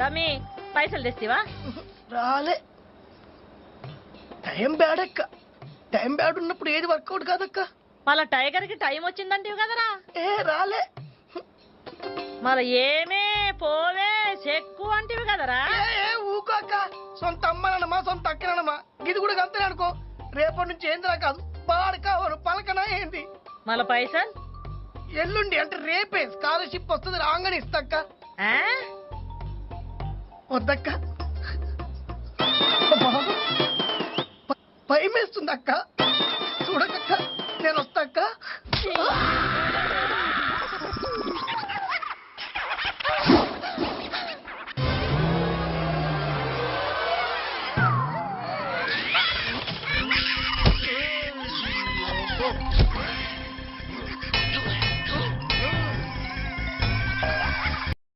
తమ్మి పైసలు తెస్తివా రాలే. టైం బ్యాడ్ అక్క. టైం బ్యాడ్ ఉన్నప్పుడు ఏది వర్కౌట్ కాదక్క? మళ్ళా టైగర్కి టైం వచ్చిందంటివి కదరా? ఏ రాలే. మళ్ళా ఏమే పోవే చెక్కు అంటివి కదరా? ఏ ఊకోక సొంత అమ్మనమ్మా సొంత అక్కనమ్మా ఇది కూడా అంతే అనుకో. రేపటి నుంచి ఏందిరా కాదు? పాడకావరు పలకనా ఏంది? మళ్ళా పైసలు? ఎల్లుండి అంటే రేపే. స్కాలర్షిప్ వస్తుంది రాగానే ఇస్తాక్క ఆ? వద్దక్క. భయమేస్తుందక్క. చూడకక్క నేను వస్తాక Oh,